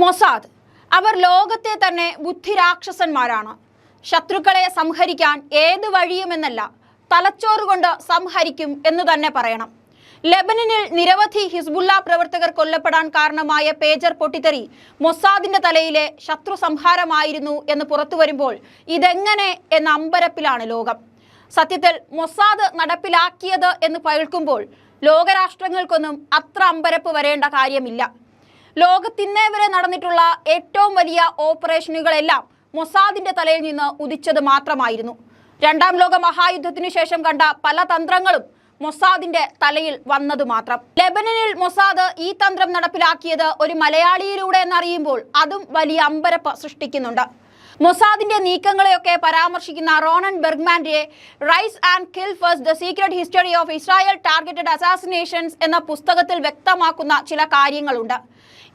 Mossad. അവർ ലോകത്തെ തന്നെ ബുദ്ധിരാക്ഷസന്മാരാണ്. ശത്രുക്കളെ സംഹരിക്കാൻ ഏത് വഴിയുമെന്നല്ല തലച്ചോറ് കൊണ്ട് സംഹരിക്കും എന്ന് തന്നെ പറയണം. ലെബനനിൽ നിരവധി ഹിസ്ബുല്ല പ്രവർത്തകർ കൊല്ലപ്പെടാൻ കാരണമായ പേജർ പൊട്ടിത്തെറി മൊസാദിന്റെ തലയിലെ ശത്രു സംഹാരമായിരുന്നു എന്ന് പുറത്തു വരുമ്പോൾ ഇതെങ്ങനെ എന്ന അമ്പരപ്പിലാണ് ലോകം. സത്യത്തിൽ മൊസാദ് നടപ്പിലാക്കിയത് എന്ന് പകൽക്കുമ്പോൾ ലോകരാഷ്ട്രങ്ങൾക്കൊന്നും അത്ര അമ്പരപ്പ് വരേണ്ട കാര്യമില്ല. ലോകത്തിന്നേ വരെ നടന്നിട്ടുള്ള ഏറ്റവും വലിയ ഓപ്പറേഷനുകളെല്ലാം മൊസാദിന്റെ തലയിൽ നിന്ന് ഉദിച്ചത് മാത്രമായിരുന്നു. രണ്ടാം ലോക മഹായുദ്ധത്തിനു ശേഷം കണ്ട പല തന്ത്രങ്ങളും മൊസാദിന്റെ തലയിൽ വന്നത് മാത്രം. ലെബനനിൽ മൊസാദ് ഈ തന്ത്രം നടപ്പിലാക്കിയത് ഒരു മലയാളിയിലൂടെ എന്നറിയുമ്പോൾ അതും വലിയ അമ്പരപ്പ് സൃഷ്ടിക്കുന്നുണ്ട്. മൊസാദിന്റെ നീക്കങ്ങളെയൊക്കെ പരാമർശിക്കുന്ന Ronen ബെർഗ്മാന്റെ rise and kill first the secret history of Israel targeted assassinations എന്ന പുസ്തകത്തിൽ വ്യക്തമാക്കുന്ന ചില കാര്യങ്ങളുണ്ട്.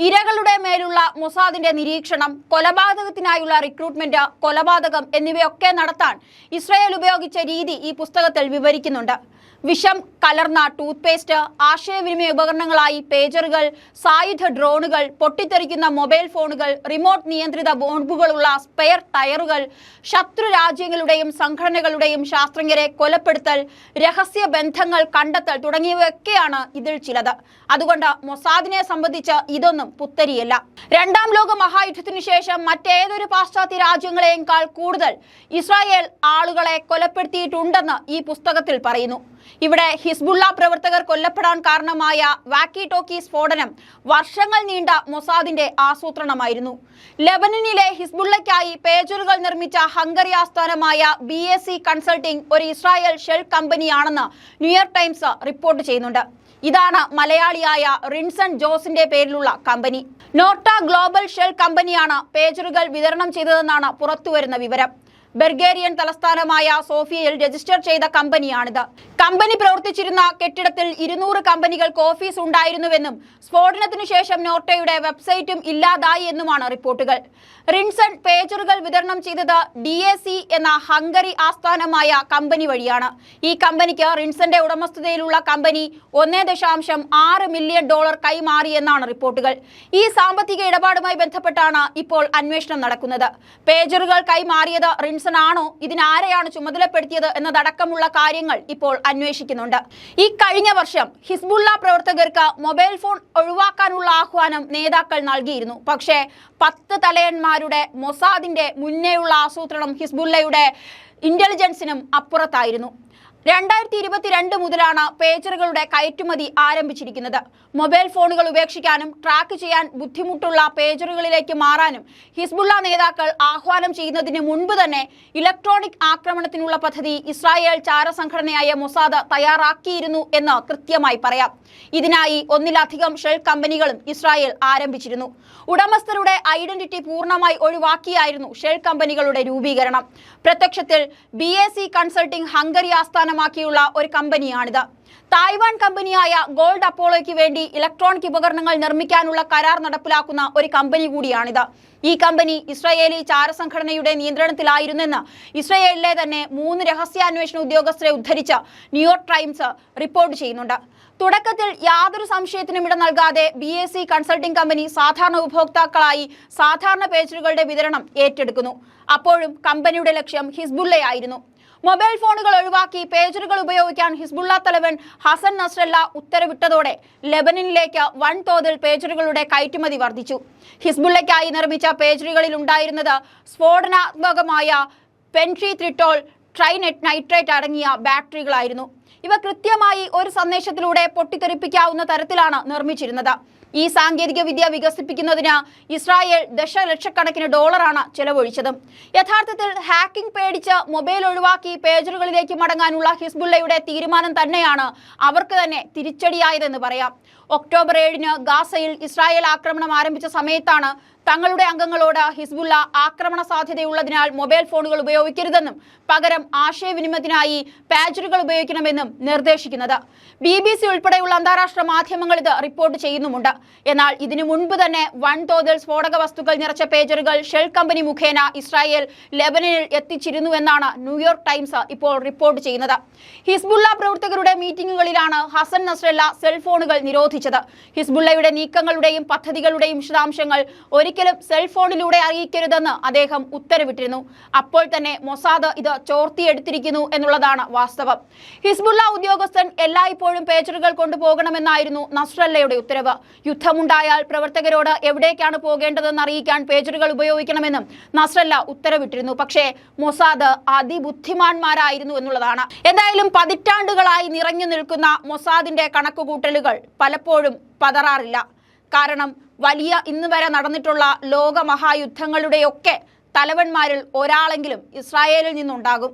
ഇരകളുടെ മേലുള്ള മൊസാദിന്റെ നിരീക്ഷണം കൊലപാതകത്തിനായുള്ള റിക്രൂട്ട്മെന്റ് കൊലപാതകം എന്നിവയൊക്കെ നടത്താൻ ഇസ്രയേൽ ഉപയോഗിച്ച രീതി ഈ പുസ്തകത്തിൽ വിവരിക്കുന്നുണ്ട്. വിഷം കലർന്ന ടൂത്ത് പേസ്റ്റ് ആശയവിനിമയ ഉപകരണങ്ങളായി പേജറുകൾ സായുധ ഡ്രോണുകൾ പൊട്ടിത്തെറിക്കുന്ന മൊബൈൽ ഫോണുകൾ റിമോട്ട് നിയന്ത്രിത ബോംബുകളുള്ള സ്പെയർ ടയറുകൾ ശത്രു രാജ്യങ്ങളുടെയും സംഘടനകളുടെയും ശാസ്ത്രജ്ഞരെ കൊലപ്പെടുത്തൽ രഹസ്യ ബന്ധങ്ങൾ കണ്ടെത്തൽ തുടങ്ങിയവയൊക്കെയാണ് ഇതിൽ ചിലത്. അതുകൊണ്ട് മൊസാദിനെ സംബന്ധിച്ച് ഇതൊന്നും പുത്തരിയല്ല. രണ്ടാം ലോക മഹായുദ്ധത്തിനു ശേഷം മറ്റേതൊരു പാശ്ചാത്യ രാജ്യങ്ങളെയേക്കാൾ കൂടുതൽ ഇസ്രായേൽ ആളുകളെ കൊലപ്പെടുത്തിയിട്ടുണ്ടെന്ന് ഈ പുസ്തകത്തിൽ പറയുന്നു. ഇവിടെ ഹിസ്ബുള്ള പ്രവർത്തകർ കൊല്ലപ്പെടാൻ കാരണമായ വാക്കി ടോക്കി സ്ഫോടനം വർഷങ്ങൾ നീണ്ട മൊസാദിന്റെ ആസൂത്രണമായിരുന്നു. ലെബനനിലെ ഹിസ്ബുള്ളയ്ക്കായി പേജറുകൾ നിർമ്മിച്ച ഹംഗറി ആസ്ഥാനമായ ബി എസ് സി കൺസൾട്ടിംഗ് ഒരു ഇസ്രായേൽ ഷെൽ കമ്പനിയാണെന്ന് ന്യൂയോർക്ക് ടൈംസ് റിപ്പോർട്ട് ചെയ്യുന്നുണ്ട്. ഇതാണ് മലയാളിയായ റിൻസൺ ജോസിന്റെ പേരിലുള്ള കമ്പനി. നോർട്ട ഗ്ലോബൽ ഷെൽ കമ്പനിയാണ് പേജറുകൾ വിതരണം ചെയ്തതെന്നാണ് പുറത്തുവരുന്ന വിവരം. ബൾഗേറിയൻ തലസ്ഥാനമായ സോഫിയയിൽ രജിസ്റ്റർ ചെയ്ത കമ്പനിയാണിത്. കമ്പനി പ്രവർത്തിച്ചിരുന്ന കെട്ടിടത്തിൽ ഇരുന്നൂറ് കമ്പനികൾക്ക് ഓഫീസ് ഉണ്ടായിരുന്നുവെന്നും സ്ഫോടനത്തിനു ശേഷം നോർട്ടയുടെ വെബ്സൈറ്റും ഇല്ലാതായി എന്നുമാണ് റിപ്പോർട്ടുകൾ. റിൻസൺ പേജറുകൾ വിതരണം ചെയ്തത് ഡി എന്ന ഹംഗറി ആസ്ഥാനമായ കമ്പനി വഴിയാണ്. ഈ കമ്പനിക്ക് റിൻസന്റെ ഉടമസ്ഥതയിലുള്ള കമ്പനി ഒന്നേ ദശാംശം ആറ് മില്യൺ ഡോളർ കൈമാറിയെന്നാണ് റിപ്പോർട്ടുകൾ. ഈ സാമ്പത്തിക ഇടപാടുമായി ബന്ധപ്പെട്ടാണ് ഇപ്പോൾ അന്വേഷണം നടക്കുന്നത്. പേജറുകൾ കൈമാറിയത് റിൻസൺ ആണോ ഇതിനാരെയാണ് ചുമതലപ്പെടുത്തിയത് എന്നതടക്കമുള്ള കാര്യങ്ങൾ ഇപ്പോൾ അന്വേഷിക്കുന്നുണ്ട്. ഈ കഴിഞ്ഞ വർഷം ഹിസ്ബുള്ള പ്രവർത്തകർക്ക് മൊബൈൽ ഫോൺ ഒഴിവാക്കാനുള്ള ആഹ്വാനം നേതാക്കൾ നൽകിയിരുന്നു. പക്ഷേ പത്ത് തലയന്മാരുടെ മൊസാദിന്റെ മുന്നേയുള്ള ആസൂത്രണം ഹിസ്ബുള്ളയുടെ ഇന്റലിജൻസിനും അപ്പുറത്തായിരുന്നു. രണ്ടായിരത്തി ഇരുപത്തിരണ്ട് മുതലാണ് പേജറുകളുടെ കയറ്റുമതി ആരംഭിച്ചിരിക്കുന്നത്. മൊബൈൽ ഫോണുകൾ ഉപേക്ഷിക്കാനും ട്രാക്ക് ചെയ്യാൻ ബുദ്ധിമുട്ടുള്ള പേജറുകളിലേക്ക് മാറാനും ഹിസ്ബുള്ള നേതാക്കൾ ആഹ്വാനം ചെയ്യുന്നതിന് മുൻപ് തന്നെ ഇലക്ട്രോണിക് ആക്രമണത്തിനുള്ള പദ്ധതി ഇസ്രായേൽ ചാരസംഘടനയായ മൊസാദ് തയ്യാറാക്കിയിരുന്നു എന്ന് കൃത്യമായി പറയാം. ഇതിനായി ഒന്നിലധികം ഷെൽ കമ്പനികളും ഇസ്രായേൽ ആരംഭിച്ചിരുന്നു. ഉടമസ്ഥരുടെ ഐഡന്റിറ്റി പൂർണമായി ഒഴിവാക്കിയായിരുന്നു ഷെൽ കമ്പനികളുടെ രൂപീകരണം. പ്രത്യക്ഷത്തിൽ ബി കൺസൾട്ടിംഗ് ഹംഗറി ആസ്ഥാനമാക്കിയുള്ള ഒരു കമ്പനിയാണിത്. തായ്വാൻ കമ്പനിയായ ഗോൾഡ് അപ്പോളോയ്ക്ക് വേണ്ടി ഇലക്ട്രോണിക് ഉപകരണങ്ങൾ നിർമ്മിക്കാനുള്ള കരാർ നടപ്പിലാക്കുന്ന ഒരു കമ്പനി കൂടിയാണിത്. ഈ കമ്പനി ഇസ്രായേലി ചാരസംഘടനയുടെ നിയന്ത്രണത്തിലായിരുന്നെന്ന് ഇസ്രായേലിലെ തന്നെ മൂന്ന് രഹസ്യാന്വേഷണ ഉദ്യോഗസ്ഥരെ ഉദ്ധരിച്ച് ന്യൂയോർക്ക് ടൈംസ് റിപ്പോർട്ട് ചെയ്യുന്നുണ്ട്. തുടക്കത്തിൽ യാതൊരു സംശയത്തിനും ഇട നൽകാതെ B S C consulting company സാധാരണ ഉപഭോക്താക്കളായി സാധാരണ പേജറുകളുടെ വിതരണം ഏറ്റെടുക്കുന്നു. അപ്പോഴും കമ്പനിയുടെ ലക്ഷ്യം ഹിസ്ബുള്ളയായിരുന്നു. മൊബൈൽ ഫോണുകൾ ഒഴിവാക്കി പേജറുകൾ ഉപയോഗിക്കാൻ ഹിസ്ബുള്ള തലവൻ ഹസൻ നസ്രല്ല ഉത്തരവിട്ടതോടെ ലെബനനിലേക്ക് വൻതോതിൽ പേജറുകളുടെ കയറ്റുമതി വർദ്ധിച്ചു. ഹിസ്ബുള്ളയ്ക്കായി നിർമ്മിച്ച പേജറുകളിൽ ഉണ്ടായിരുന്നത് സ്ഫോടനാത്മകമായ പെൻട്രി ത്രിട്ടോൾ ട്രൈനെറ്റ് നൈട്രേറ്റ് അടങ്ങിയ ബാറ്ററികളായിരുന്നു. ഇവ കൃത്യമായി ഒരു സന്ദേശത്തിലൂടെ പൊട്ടിത്തെറിപ്പിക്കാവുന്ന തരത്തിലാണ് നിർമ്മിച്ചിരുന്നത്. ഈ സാങ്കേതിക വിദ്യ വികസിപ്പിക്കുന്നതിന് ഇസ്രായേൽ ദശലക്ഷക്കണക്കിന് ഡോളറാണ് ചെലവഴിച്ചത്. യഥാർത്ഥത്തിൽ ഹാക്കിംഗ് പേടിച്ച് മൊബൈൽ ഒഴിവാക്കി പേജറുകളിലേക്ക് മടങ്ങാനുള്ള ഹിസ്ബുള്ളയുടെ തീരുമാനം തന്നെയാണ് അവർക്ക് തന്നെ തിരിച്ചടിയായതെന്ന് പറയാം. ഒക്ടോബർ ഏഴിന് ഗാസയിൽ ഇസ്രായേൽ ആക്രമണം ആരംഭിച്ച സമയത്താണ് തങ്ങളുടെ അംഗങ്ങളോട് ഹിസ്ബുള്ള ആക്രമണ സാധ്യതയുള്ളതിനാൽ മൊബൈൽ ഫോണുകൾ ഉപയോഗിക്കരുതെന്നും പകരം ആശയവിനിമയത്തിനായി പാജറുകൾ ഉപയോഗിക്കണമെന്നും നിർദ്ദേശിക്കുന്നത്. ബി ബി സി ഉൾപ്പെടെയുള്ള അന്താരാഷ്ട്ര മാധ്യമങ്ങൾ ഇത് റിപ്പോർട്ട് ചെയ്യുന്നുമുണ്ട്. എന്നാൽ ഇതിനു മുൻപ് തന്നെ വൻതോതിൽ സ്ഫോടക വസ്തുക്കൾ നിറച്ച പേജറുകൾ ഷെൽ കമ്പനി മുഖേന ഇസ്രായേൽ ലെബനനിൽ എത്തിച്ചിരുന്നുവെന്നാണ് ന്യൂയോർക്ക് ടൈംസ് ഇപ്പോൾ റിപ്പോർട്ട് ചെയ്യുന്നത്. ഹിസ്ബുള്ള പ്രവർത്തകരുടെ മീറ്റിംഗുകളിലാണ് ഹസൻ നസ്രല്ല സെൽഫോണുകൾ നിരോധിച്ചത്. ഹിസ്ബുള്ളയുടെ നീക്കങ്ങളുടെയും പദ്ധതികളുടെയും വിശദാംശങ്ങൾ ഒരിക്കലും സെൽഫോണിലൂടെ അറിയിക്കരുതെന്ന് അദ്ദേഹം ഉത്തരവിട്ടിരുന്നു. അപ്പോൾ തന്നെ മൊസാദ് ഇത് ചോർത്തിയെടുത്തിരിക്കുന്നു എന്നുള്ളതാണ് വാസ്തവം. ഹിസ്ബുള്ള ഉദ്യോഗസ്ഥൻ എല്ലായ്പ്പോഴും പേജറുകൾ കൊണ്ടുപോകണമെന്നായിരുന്നു നസ്രല്ലയുടെ ഉത്തരവ്. യുദ്ധമുണ്ടായാൽ പ്രവർത്തകരോട് എവിടേക്കാണ് പോകേണ്ടതെന്ന് അറിയിക്കാൻ പേജറുകൾ ഉപയോഗിക്കണമെന്നും നസ്രല്ല ഉത്തരവിട്ടിരുന്നു. പക്ഷേ മൊസാദ് അതിബുദ്ധിമാന്മാരായിരുന്നു എന്നുള്ളതാണ്. എന്തായാലും പതിറ്റാണ്ടുകളായി നിറഞ്ഞു നിൽക്കുന്ന മൊസാദിന്റെ കണക്കുകൂട്ടലുകൾ പലപ്പോഴും പതറാറില്ല. കാരണം വലിയ ഇന്ന് വരെ നടന്നിട്ടുള്ള ലോകമഹായുദ്ധങ്ങളുടെയൊക്കെ തലവന്മാരിൽ ഒരാളെങ്കിലും ഇസ്രായേലിൽ നിന്നുണ്ടാകും.